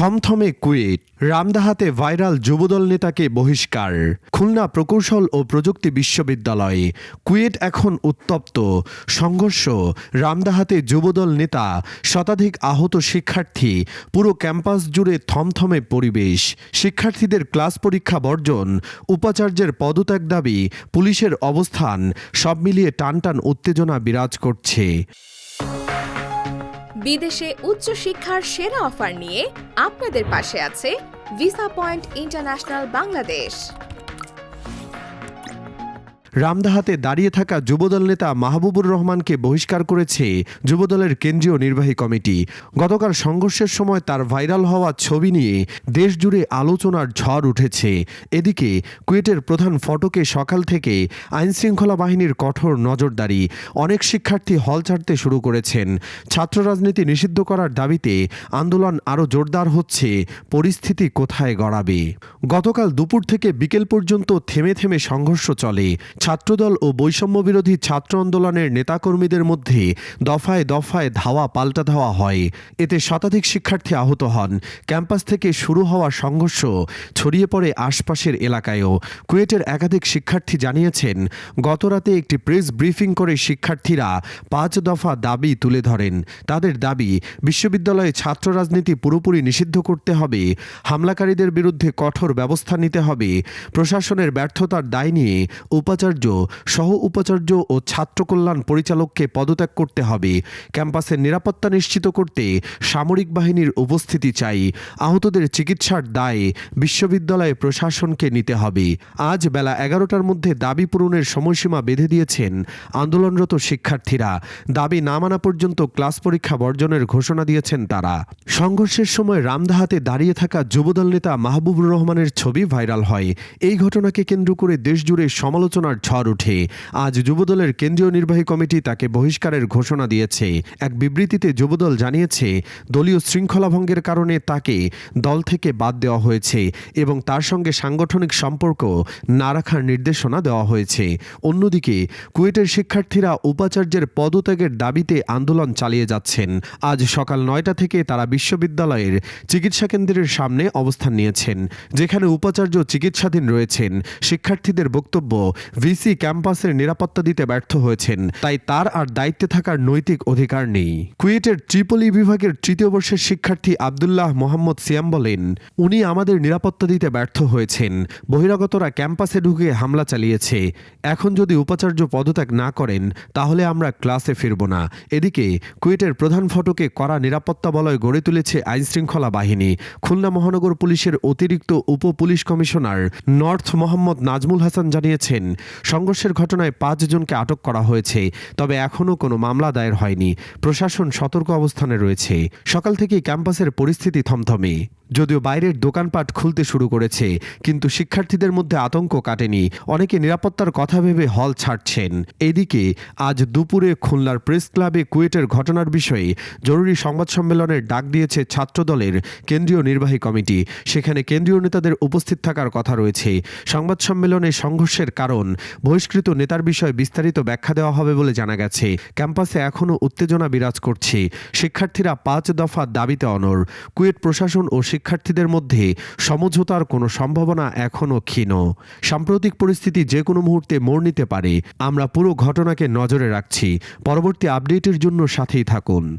থমথমে কুয়েট রামদাহাতে ভাইরাল যুবদল নেতাকে বহিষ্কার। খুলনা প্রকৌশল ও প্রযুক্তি বিশ্ববিদ্যালয়ে। কুয়েট এখন উত্তপ্ত। সংঘর্ষ। রামদাহাতে যুবদল নেতা, শতাধিক আহত শিক্ষার্থী, পুরো ক্যাম্পাস জুড়ে থমথমে পরিবেশ। শিক্ষার্থীদের ক্লাস পরীক্ষা বর্জন, উপাচার্যের পদত্যাগ দাবি, পুলিশের অবস্থান, সব মিলিয়ে টানটান উত্তেজনা বিরাজ করছে। বিদেশে উচ্চশিক্ষার সেরা অফার নিয়ে আপনাদের পাশে আছে ভিসা পয়েন্ট ইন্টারন্যাশনাল বাংলাদেশ রামদাহাতে দাঁড়িয়ে থাকা যুবদল নেতা মাহবুবুর রহমানকে বহিষ্কার করেছে যুবদলের কেন্দ্রীয় নির্বাহী কমিটি। গতকাল সংঘর্ষের সময় তার ভাইরাল হওয়া ছবি নিয়ে দেশজুড়ে আলোচনার ঝড় উঠেছে। এদিকে কুয়েটের প্রধান ফটকে সকাল থেকে আইনশৃঙ্খলা বাহিনীর কঠোর নজরদারি অনেক শিক্ষার্থী হল ছাড়তে শুরু করেছেন। ছাত্র রাজনীতি নিষিদ্ধ করার দাবিতে আন্দোলন আরও জোরদার হচ্ছে। পরিস্থিতি কোথায় গড়াবে? গতকাল দুপুর থেকে বিকেল পর্যন্ত থেমে থেমে সংঘর্ষ চলে। ছাত্রদল ও বৈষম্য বিরোধী ছাত্র আন্দোলনের নেতাকর্মীদের মধ্যে দফায় দফায় ধাওয়া পাল্টা ধাওয়া হয়। এতে শতাধিক শিক্ষার্থী আহত হন। ক্যাম্পাস থেকে শুরু হওয়া সংঘর্ষ ছড়িয়ে পড়ে আশপাশের এলাকায়ও। কুয়েটের একাধিক শিক্ষার্থী জানিয়েছেন গতরাতে একটি প্রেস ব্রিফিং করে শিক্ষার্থীরা পাঁচ দফা দাবি তুলে ধরেন। তাদের দাবি, বিশ্ববিদ্যালয়ে ছাত্র রাজনীতি পুরোপুরি নিষিদ্ধ করতে হবে, হামলাকারীদের বিরুদ্ধে কঠোর ব্যবস্থা নিতে হবে, প্রশাসনের ব্যর্থতার দায় নিয়ে উপাচার্য সহ উপাচার্য ও ছাত্র কল্যাণ পরিচালককে পদত্যাগ করতে হবে। ক্যাম্পাসের নিরাপত্তা নিশ্চিত করতে সামরিক বাহিনীর উপস্থিতি চাই। আহতদের চিকিৎসার দায় বিশ্ববিদ্যালয়ে প্রশাসনকে নিতে হবে। আজ বেলা এগারোটার মধ্যে দাবি পূরণের সময়সীমা বেঁধে দিয়েছেন আন্দোলনরত শিক্ষার্থীরা। দাবি না মানা পর্যন্ত ক্লাস পরীক্ষা বর্জনের ঘোষণা দিয়েছেন তারা। সংঘর্ষের সময় রামদাহাতে দাঁড়িয়ে থাকা যুবদল নেতা মাহবুবুর রহমানের ছবি ভাইরাল হয়। এই ঘটনাকে কেন্দ্র করে দেশজুড়ে সমালোচনার ঝড় ওঠে আজ যুবদলের কেন্দ্রীয় নির্বাহী কমিটি তাকে বহিষ্কারের ঘোষণা দিয়েছে। এক বিবৃতিতে যুবদল জানিয়েছে, দলীয় শৃঙ্খলা ভঙ্গের কারণে তাকে দল থেকে বাদ দেওয়া হয়েছে এবং তার সঙ্গে সাংগঠনিক সম্পর্ক না রাখার নির্দেশনা দেওয়া হয়েছে। অন্যদিকে, কুয়েটের শিক্ষার্থীরা উপাচার্যের পদত্যাগের দাবিতে আন্দোলন চালিয়ে যাচ্ছেন। আজ সকাল নয়টা থেকে তারা বিশ্ববিদ্যালয়ের চিকিৎসা কেন্দ্রের সামনে অবস্থান নিয়েছেন, যেখানে উপাচার্য চিকিৎসাধীন রয়েছেন। শিক্ষার্থীদের বক্তব্য ভিসি ক্যাম্পাসের নিরাপত্তা দিতে ব্যর্থ হয়েছেন। তাই তার আর দায়িত্বে থাকার নৈতিক অধিকার নেই। কুয়েটের ট্রিপলি বিভাগের তৃতীয় বর্ষের শিক্ষার্থী আবদুল্লাহ মোহাম্মদ সিয়াম বলেন, উনি আমাদের নিরাপত্তা দিতে ব্যর্থ হয়েছেন। বহিরাগতরা ক্যাম্পাসে ঢুকে হামলা চালিয়েছে। এখন যদি উপাচার্য পদত্যাগ না করেন, তাহলে আমরা ক্লাসে ফিরব না। এদিকে, কুয়েটের প্রধান ফটকে কড়া নিরাপত্তা বলয় গড়ে তুলেছে আইনশৃঙ্খলা বাহিনী। খুলনা মহানগর পুলিশের অতিরিক্ত উপ police commissioner north Mohammad Nazmul Hasan জানিয়েছেন সংঘর্ষের ঘটনায় পাঁচজনকে আটক করা হয়েছে, তবে এখনও কোনো মামলা দায়ের হয়নি। প্রশাসন সতর্ক অবস্থানে রয়েছে। সকাল থেকেই ক্যাম্পাসের পরিস্থিতি থমথমে। যদিও বাইরের দোকানপাট খুলতে শুরু করেছে, কিন্তু শিক্ষার্থীদের মধ্যে আতঙ্ক কাটেনি। অনেকে নিরাপত্তার কথা ভেবে হল ছাড়ছেন। এদিকে, আজ দুপুরে খুলনার প্রেস ক্লাবে কুয়েটের ঘটনার বিষয়ে জরুরি সংবাদ সম্মেলনের ডাক দিয়েছে ছাত্রদলের কেন্দ্রীয় নির্বাহী কমিটি। সেখানে কেন্দ্রীয় নেতাদের উপস্থিত থাকার কথা রয়েছে। সংবাদ সম্মেলনে সংঘর্ষের কারণ, বহিষ্কৃত নেতার বিষয়ে বিস্তারিত ব্যাখ্যা দেওয়া হবে বলে জানা গেছে। ক্যাম্পাসে এখনও উত্তেজনা বিরাজ করছে। শিক্ষার্থীরা পাঁচ দফা দাবিতে অনর কুয়েট প্রশাসন ও শিক্ষার্থীদের মধ্যে সমঝোতার কোনো সম্ভাবনা এখনও ক্ষীণ। সাম্প্রতিক পরিস্থিতি যে কোনো মুহূর্তে মোড় নিতে পারে। আমরা পুরো ঘটনাকে নজরে রাখছি। পরবর্তী আপডেটের জন্য সাথেই থাকুন।